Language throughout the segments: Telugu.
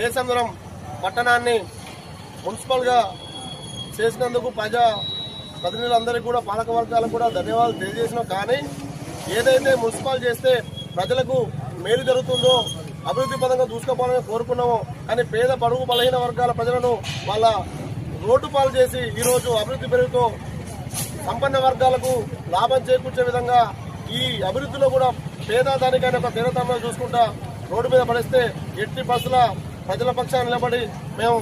కేసంద్రం పట్టణాన్ని మున్సిపల్గా చేసినందుకు ప్రజా ప్రతినిధులందరికీ కూడా పాలక వర్గాలకు కూడా ధన్యవాదాలు తెలియజేసినా. కానీ ఏదైతే మున్సిపల్ చేస్తే ప్రజలకు మేలు జరుగుతుందో అభివృద్ధి పదంగా చూసుకోవాలని కోరుకున్నామో కానీ పేద పడుగు బలహీన వర్గాల ప్రజలను వాళ్ళ రోడ్డు పాలు చేసి ఈరోజు అభివృద్ధి పెరుగుతూ సంపన్న వర్గాలకు లాభం చేకూర్చే విధంగా ఈ అభివృద్ధిలో కూడా పేదదానికైనా ఒక పేదతనంలో చూసుకుంటా రోడ్డు మీద పడిస్తే ఎట్టి బస్సుల ప్రజల పక్షాన్ని నిలబడి మేము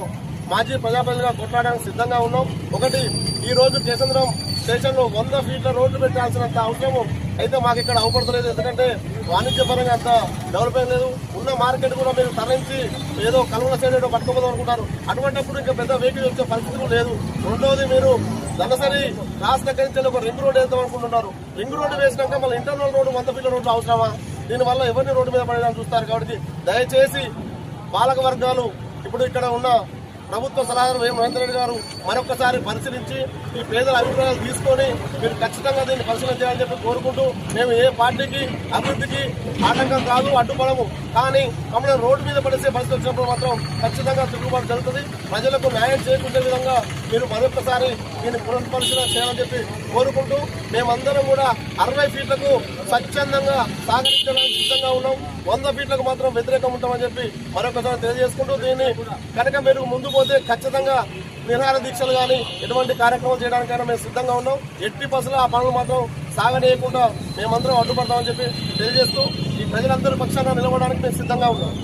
మాజీ ప్రజాప్రతినిధిగా కొట్లాడడానికి సిద్ధంగా ఉన్నాం. ఒకటి ఈ రోజు కేసంద్రం స్టేషన్లో వంద ఫీట్ల రోడ్డు పెట్టాల్సినంత అవసరం అయితే మాకు ఇక్కడ అవపడతలేదు. ఎందుకంటే వాణిజ్యపరంగా అంత డెవలప్ లేదు. ఉన్న మార్కెట్ కూడా మీరు తరలించి ఏదో కలువల సైడ్ ఏదో పట్టుకోపోదాం అనుకుంటారు. అటువంటిప్పుడు ఇంకా పెద్ద వెహికల్ వచ్చే పరిస్థితి కూడా లేదు. రెండవది మీరు దళసరి క్లాస్ దగ్గర నుంచి ఒక రింగ్ రోడ్ వేద్దాం అనుకుంటున్నారు. రింగ్ రోడ్డు వేసినాక మళ్ళీ ఇంటర్నల్ రోడ్డు వంద ఫీట్ల రోడ్లు అవసరమా? దీనివల్ల ఎవరిని రోడ్డు మీద పడేదాన్ని చూస్తారు? కాబట్టి దయచేసి పాలక వర్గాలు ఇప్పుడు ఇక్కడ ఉన్న ప్రభుత్వ సలహాదారు వేమ మహేందర్ రెడ్డి గారు మరొకసారి పరిశీలించి ఈ పేదల అభిప్రాయాలు తీసుకొని మీరు ఖచ్చితంగా దీన్ని పరిశీలన చేయాలని చెప్పి కోరుకుంటూ మేము ఏ పార్టీకి అభివృద్ధికి ఆటంకం కాదు అడ్డుపడము. కానీ మమ్మల్ని రోడ్డు మీద పడేసే పరిస్థితి వచ్చినప్పుడు మాత్రం ఖచ్చితంగా తిరుగుబాటు జరుగుతుంది. ప్రజలకు న్యాయం చేకూర్చే విధంగా మీరు మరొకసారి దీన్ని పునఃపరిశీలన చేయాలని చెప్పి కోరుకుంటూ మేమందరం కూడా అరవై ఫీట్లకు స్వచ్ఛందంగా సాగరించడానికి సిద్ధంగా ఉన్నాం. వంద ఫీట్లకు మాత్రం వ్యతిరేకం ఉంటామని చెప్పి మరొకసారి తెలియజేసుకుంటూ దీన్ని కనుక మీరు ముందు లేకపోతే ఖచ్చితంగా నిరాహార దీక్షలు కానీ ఎటువంటి కార్యక్రమాలు చేయడానికైనా మేము సిద్ధంగా ఉన్నాం. ఎట్టి బస్సులు ఆ పనులు మాత్రం సాగనీయకుండా మేమందరం అడ్డుపడతామని చెప్పి తెలియజేస్తూ ఈ ప్రజలందరి పక్షాన నిలవడానికి మేము సిద్ధంగా ఉన్నాం.